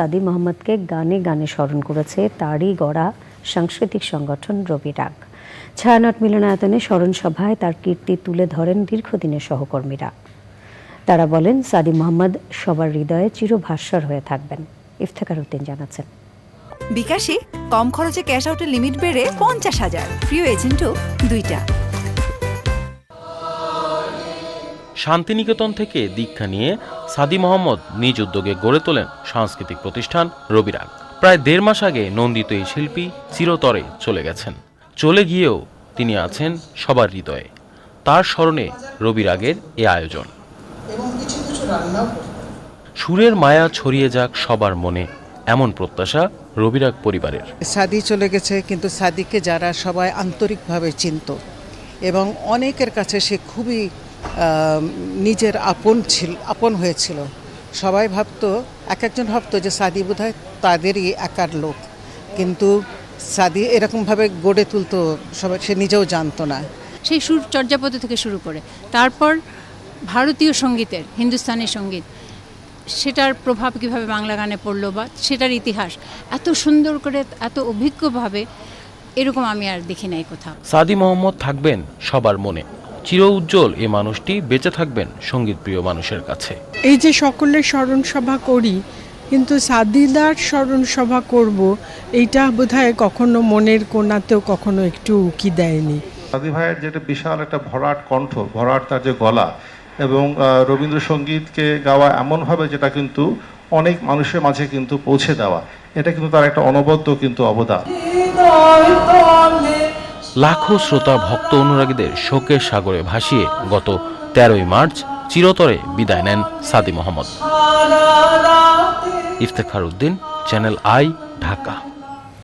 সাদি মোহাম্মদকে গানে গানে স্মরণ করেছে তারই গড়া সাংস্কৃতিক সংগঠন রবি রাগ ছায়ানট মিলনায়তনে স্মরণ সভায় তার কীর্তি তুলে ধরেন দীর্ঘদিনের সহকর্মীরা। তারা বলেন, সাদি মোহাম্মদ সবার হৃদয়ে চিরভাস্বর হয়ে থাকবেন। ইফতেখার উদ্দিন জানাচ্ছেন। বিকাশে কম খরচে ক্যাশ আউটের লিমিট বেড়ে পঞ্চাশ হাজার। প্রিয় এজেন্টও দুইটা। শান্তিনিকেতন থেকে দীক্ষা নিয়ে সাদি মোহাম্মদ নিজ উদ্যোগে গড়ে তোলেন সাংস্কৃতিক প্রতিষ্ঠান রবিরাগ। প্রায় দেড় মাস আগে নন্দিত এই শিল্পী চিরতরে চলে গেছেন। চলে গিয়েও তিনি আছেন সবার হৃদয়ে। তার স্মরণে রবিরাগের এ আয়োজন। সুরের মায়া ছড়িয়ে যাক সবার মনে এমন প্রত্যাশা রবিরাগ পরিবারের। সাদি চলে গেছে কিন্তু সাদিকে যারা সবাই আন্তরিকভাবে চিনত এবং অনেকের কাছে সে খুবই নিজের আপন ছিল, আপন হয়েছিল। সবাই ভাবতো, এক একজন ভাবতো যে সাদি বোধহয় তাদেরই একার লোক। কিন্তু সাদি এরকমভাবে গড়ে তুলতো সবাই, সে নিজেও জানতো না। সেই সুর চর্যাপদ থেকে শুরু করে। তারপর ভারতীয় সঙ্গীতের, হিন্দুস্তানি সংগীত, সেটার প্রভাব কীভাবে বাংলা গানে পড়ল বা সেটার ইতিহাস, এত সুন্দর করে, এত অভিজ্ঞভাবে এরকম আমি আর দেখি নাই কোথাও। সাদি মোহাম্মদ থাকবেন সবার মনে। চির উজ্জ্বল এ মানুষটি বেঁচে থাকবেন সংগীত প্রিয় মানুষের কাছে। এই যে সকলের স্মরণ সভা করি কিন্তু সাদিদার স্মরণ সভা করব এইটা বোধহয় কখনো মনের কোণাতেও কখনো একটু উকি দেয়নি। সাদি ভাইয়ের যেটা বিশাল একটা ভরাট কণ্ঠ ভরাট তার যে গলা এবং রবীন্দ্রসঙ্গীতকে গাওয়া এমনভাবে যেটা কিন্তু অনেক মানুষের মাঝে কিন্তু পৌঁছে দেওয়া। এটা কিন্তু তার একটা অনবদ্য কিন্তু অবদান। লাখো শ্রোতা ভক্ত অনুরাগীদের শোকের সাগরে ভাসিয়ে গত তেরোই মার্চ চিরতরে বিদায় নেন Sadi Mohammad. Iftekhar Uddin, channel I, Dhaka.